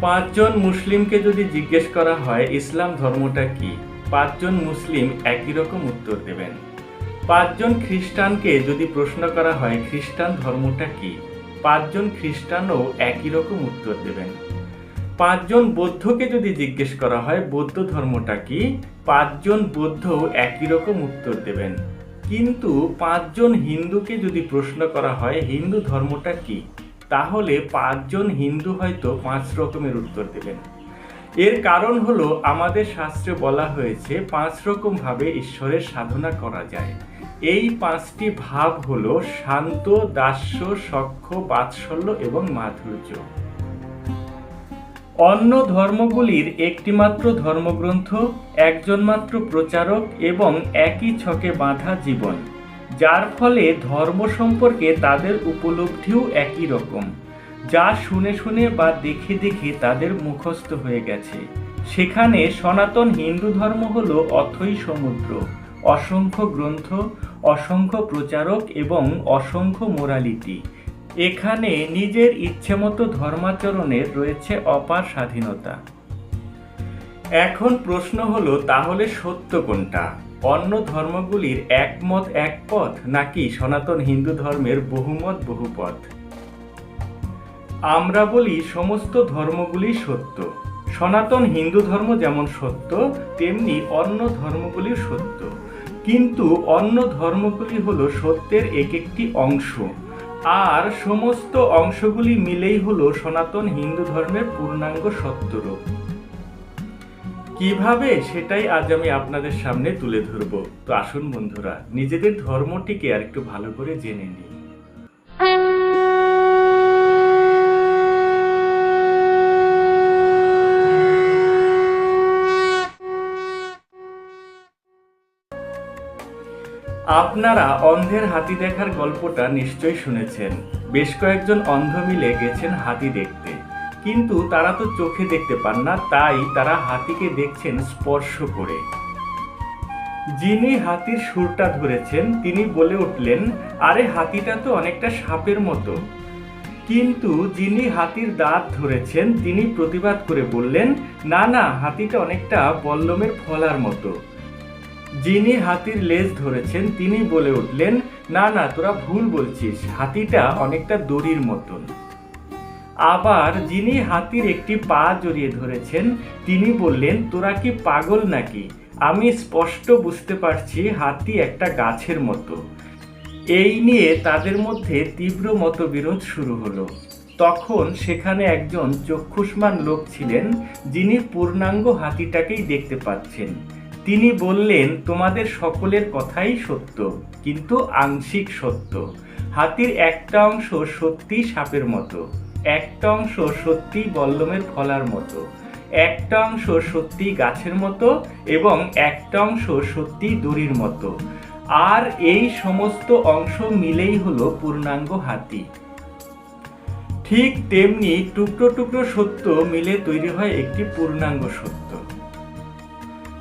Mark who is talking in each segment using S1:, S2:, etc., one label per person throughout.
S1: পাঁচজন মুসলিমকে যদি জিজ্ঞেস করা হয়, ইসলাম ধর্মটা কি? পাঁচজন মুসলিম একই রকম উত্তর দেবেন। পাঁচজন খ্রিস্টানকে যদি প্রশ্ন করা হয়, খ্রিস্টান ধর্মটা কি? পাঁচজন খ্রিস্টানও একই রকম উত্তর দেবেন। পাঁচজন বৌদ্ধকে যদি জিজ্ঞেস করা হয়, বৌদ্ধ ধর্মটা কি? পাঁচজন বৌদ্ধ একই রকম উত্তর দেবেন। কিন্তু পাঁচজন হিন্দুকে যদি প্রশ্ন করা হয়, হিন্দু ধর্মটা কি? তাহলে পাঁচজন হিন্দু হয়তো পাঁচ রকমের উত্তর দেবেন এর কারণ হলো আমাদের শাস্ত্রে বলা হয়েছে, পাঁচ রকম ভাবে ঈশ্বরের সাধনা করা যায়। এই পাঁচটি ভাব হলো শান্ত, দাস্য সখ্য বাৎসল্য এবং মাধুর্য। অন্য ধর্মগুলির একটিমাত্র ধর্মগ্রন্থ, একজন মাত্র প্রচারক এবং একই ছকে বাঁধা জীবন। যার ফলে ধর্ম সম্পর্কে তাদের উপলব্ধিও একই রকম, যা শুনে শুনে বা দেখে দেখে তাদের মুখস্থ হয়ে গেছে। সেখানে সনাতন হিন্দু ধর্ম হলো অথই সমুদ্র, অসংখ্য গ্রন্থ, অসংখ্য প্রচারক এবং অসংখ্য মোরালিটি। এখানে নিজের ইচ্ছেমতো ধর্মাচরণের রয়েছে অপার স্বাধীনতা। এখন প্রশ্ন হলো, তাহলে সত্য কোনটা? অন্য ধর্মগুলির একমত এক পথ নাকি সনাতন হিন্দু ধর্মের বহুমত বহুপথ? আমরা বলি সমস্ত ধর্মগুলি সত্য। সনাতন হিন্দু ধর্ম যেমন সত্য, তেমনি অন্য ধর্মগুলি সত্য। কিন্তু অন্য ধর্মগুলি হলো সত্যের এক একটি অংশ। আর সমস্ত অংশগুলি মিলেই হলো সনাতন হিন্দু ধর্মের পূর্ণাঙ্গ সত্যরূপ। কীভাবে সেটাই আজ আমি আপনাদের সামনে তুলে ধরব? তো আসুন বন্ধুরা, নিজেদের ধর্মটিকে আর একটু ভালো করে জেনে নিই। আপনারা অন্ধের হাতি দেখার গল্পটা নিশ্চয়ই শুনেছেন। বেশ কয়েকজন অন্ধ মিলে গেছেন হাতি দেখতে। কিন্তু তারা তো চোখে দেখতে পান না, তাই তারা হাতিকে দেখছেন স্পর্শ করে। যিনি হাতির সুরটা ধরেছেন, তিনি বলে উঠলেন, আরে, হাতিটা তো অনেকটা সাপের মতো। কিন্তু যিনি হাতির দাঁত ধরেছেন, তিনি প্রতিবাদ করে বললেন, না না, হাতিটা অনেকটা বল্লমের ফলার মতো। যিনি হাতির লেজ ধরেছেন, তিনি বলে উঠলেন, না না, তোরা ভুল বলছিস, হাতিটা অনেকটা দড়ির মতন। আবার যিনি হাতির একটি পা জড়িয়ে ধরেছেন, তিনি বললেন, তোরা কি পাগল নাকি? আমি স্পষ্ট বুঝতে পারছি হাতি একটা গাছের মতো। এই নিয়ে তাদের মধ্যে তীব্র মতবিরোধ শুরু হলো। তখন সেখানে একজন চক্ষুষ্মান লোক ছিলেন, যিনি পূর্ণাঙ্গ হাতিটাকেই দেখতে পাচ্ছেন। তিনি বললেন, তোমাদের সকলের কথাই সত্য, কিন্তু আংশিক সত্য। হাতির একটা অংশ সত্যি সাপের মতো। একটা অংশ সত্যি বল্লমের ফলার মতো, একটা অংশ সত্যি গাছের মতো এবং একটা অংশ সত্যি দড়ির মতো। আর এই সমস্ত অংশ মিলেই হলো পূর্ণাঙ্গ হাতি। ঠিক তেমনি টুকরো টুকরো সত্য মিলে তৈরি হয় একটি পূর্ণাঙ্গ সত্য।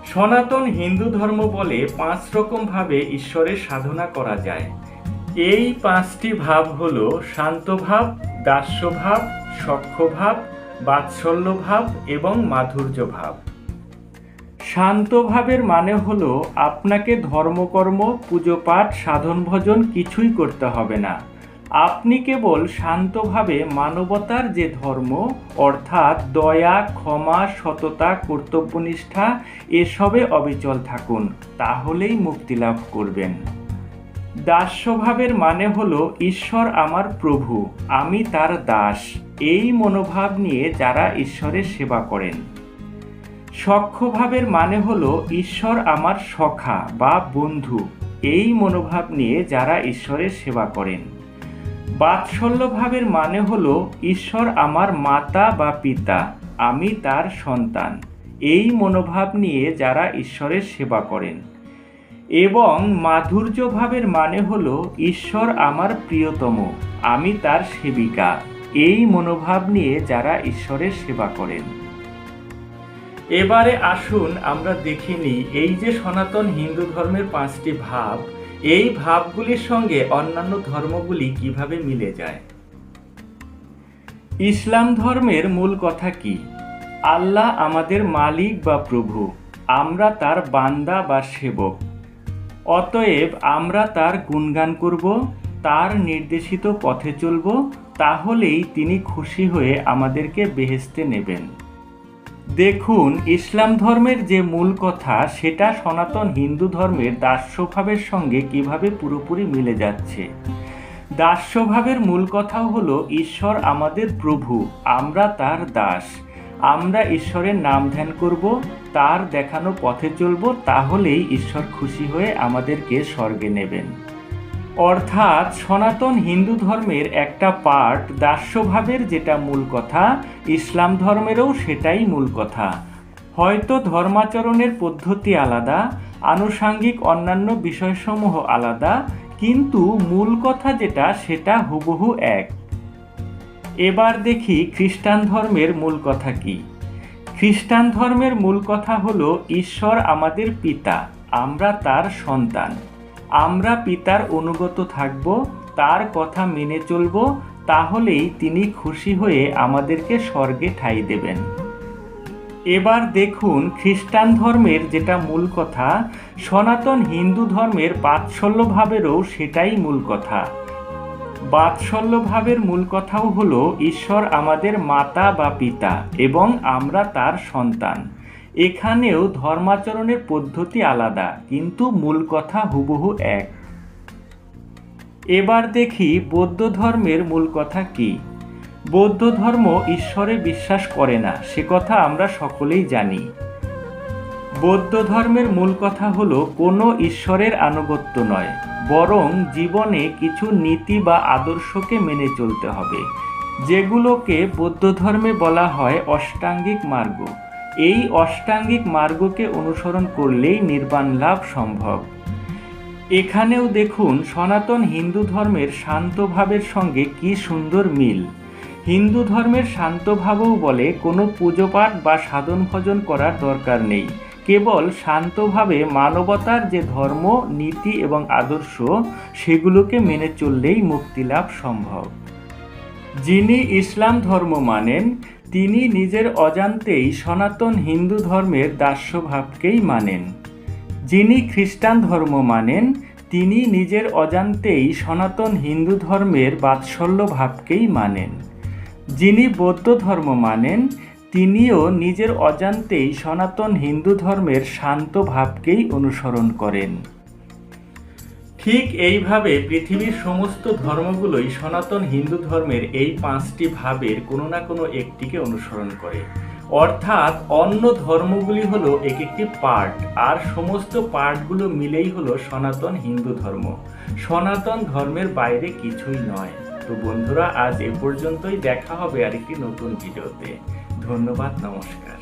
S1: সনাতন হিন্দু ধর্ম বলে পাঁচ রকম ভাবে ঈশ্বরের সাধনা করা যায়। এই পাঁচটি ভাব হল শান্ত ভাব দাস্য ভাব সখ্য ভাব বাৎসল্য ভাব এবং মাধুর্য ভাব শান্ত ভাবের মানে হলো আপনাকে ধর্মকর্ম পুজো পাঠ সাধন ভজন কিছুই করতে হবে না। আপনি কেবল শান্তভাবে মানবতার যে ধর্ম, অর্থাৎ দয়া, ক্ষমা, সততা, কর্তব্যনিষ্ঠা, এসবে অবিচল থাকুন, তাহলেই মুক্তি লাভ করবেন। দাস্যভাবের মানে হলো, ঈশ্বর আমার প্রভু, আমি তার দাস। এই মনোভাব নিয়ে যারা ঈশ্বরের সেবা করেন। সক্ষভাবের মানে হলো, ঈশ্বর আমার সখা বা বন্ধু। এই মনোভাব নিয়ে যারা ঈশ্বরের সেবা করেন। বাৎসল্যভাবের মানে হলো, ঈশ্বর আমার মাতা বা পিতা, আমি তার সন্তান। এই মনোভাব নিয়ে যারা ঈশ্বরের সেবা করেন। এবং মাধুর্য ভাবের মানে হল, ঈশ্বর আমার প্রিয়তম, আমি তার সেবিকা। এই মনোভাব নিয়ে যারা ঈশ্বরের সেবা করেন। এবারে আসুন আমরা দেখিনি এই যে সনাতন হিন্দু ধর্মের পাঁচটি ভাব, এই ভাবগুলির সঙ্গে অন্যান্য ধর্মগুলি কীভাবে মিলে যায়? ইসলাম ধর্মের মূল কথা কি? আল্লাহ আমাদের মালিক বা প্রভু, আমরা তার বান্দা বা সেবক। অতএব আমরা তার গুণগান করব, তার নির্দেশিত পথে চলব, তাহলেই তিনি খুশি হয়ে আমাদেরকে বেহেস্তে নেবেন। দেখুন, ইসলাম ধর্মের যে মূল কথা, সেটা সনাতন হিন্দু ধর্মের দাস্যভাবের সঙ্গে কীভাবে পুরোপুরি মিলে যাচ্ছে? দাস্যভাবের মূল কথাও হলো, ঈশ্বর আমাদের প্রভু, আমরা তার দাস। আমরা ঈশ্বরের নাম ধ্যান করব, তার দেখানো পথে চলব, তাহলেই ঈশ্বর খুশি হয়ে আমাদেরকে স্বর্গে নেবেন। অর্থাৎ সনাতন হিন্দু ধর্মের একটা পার্ট দাস্যভাবের যেটা মূল কথা, ইসলাম ধর্মেরও সেটাই মূল কথা। হয়তো ধর্মাচরণের পদ্ধতি আলাদা, আনুষাঙ্গিক অন্যান্য বিষয়সমূহ আলাদা, কিন্তু মূল কথা যেটা, সেটা হুবহু এক। এবার দেখি খ্রিস্টান ধর্মের মূল কথা কি। খ্রিস্টান ধর্মের মূল কথা হলো, ঈশ্বর আমাদের পিতা, আমরা তার সন্তান। আমরা পিতার অনুগত থাকব, তার কথা মেনে চলব, তাহলেই তিনি খুশি হয়ে আমাদেরকে স্বর্গে ঠাঁই দেবেন। এবার দেখুন খ্রিস্টান ধর্মের যেটা মূল কথা, সনাতন হিন্দু ধর্মের বাৎসল্য ভাবেরও সেটাই মূল কথা। বাৎসল্য ভাবের মূল কথাও হলো, ঈশ্বর আমাদের মাতা বা পিতা এবং আমরা তার সন্তান। এখানেও ধর্মাচরণের পদ্ধতি আলাদা, কিন্তু মূল কথা হুবহু এক। এবার দেখি বৌদ্ধ ধর্মের মূল কথা কি। বৌদ্ধ ধর্ম ঈশ্বরে বিশ্বাস করে না, সে কথা আমরা সকলেই জানি। বৌদ্ধ ধর্মের মূল কথা হলো, কোনো ঈশ্বরের আনুগত্য নয়। বরং জীবনে কিছু নীতি বা আদর্শকে মেনে চলতে হবে, যেগুলোকে বৌদ্ধ ধর্মে বলা হয় অষ্টাঙ্গিক মার্গ। এই অষ্টাঙ্গিক মার্গকে অনুসরণ করলেই নির্বাণ লাভ সম্ভব। এখানেও দেখুন সনাতন হিন্দু ধর্মের শান্ত ভাবের সঙ্গে কি সুন্দর মিল। হিন্দু ধর্মের শান্তভাবও বলে কোনো পুজোপাঠ বা সাধন ভজন করার দরকার নেই। কেবল শান্তভাবে মানবতার যে ধর্ম, নীতি এবং আদর্শ, সেগুলোকে মেনে চললেই মুক্তিলাভ সম্ভব। যিনি ইসলাম ধর্ম মানেন, তিনি নিজের অজান্তেই সনাতন হিন্দু ধর্মের দাস্যভাবকেই মানেন। যিনি খ্রিস্টান ধর্ম মানেন, তিনি নিজের অজান্তেই সনাতন হিন্দু ধর্মের বাৎসল্য ভাবকেই মানেন। যিনি বৌদ্ধ ধর্ম মানেন তিনিও নিজের অজান্তেই সনাতন হিন্দু ধর্মের শান্ত ভাবকেই অনুসরণ করেন। ঠিক এইভাবে পৃথিবীর সমস্ত ধর্মগুলোই সনাতন হিন্দু ধর্মের এই পাঁচটি ভাবের কোনো না কোনো একটিকে অনুসরণ করে। অর্থাৎ অন্য ধর্মগুলি হলো এক একটি পার্ট আর সমস্ত পার্টগুলো মিলেই হলো সনাতন হিন্দু ধর্ম। সনাতন ধর্মের বাইরে কিছুই নয়। তো বন্ধুরা, আজ এ পর্যন্তই দেখা হবে আরেকটি নতুন ভিডিওতে। ধন্যবাদ নমস্কার।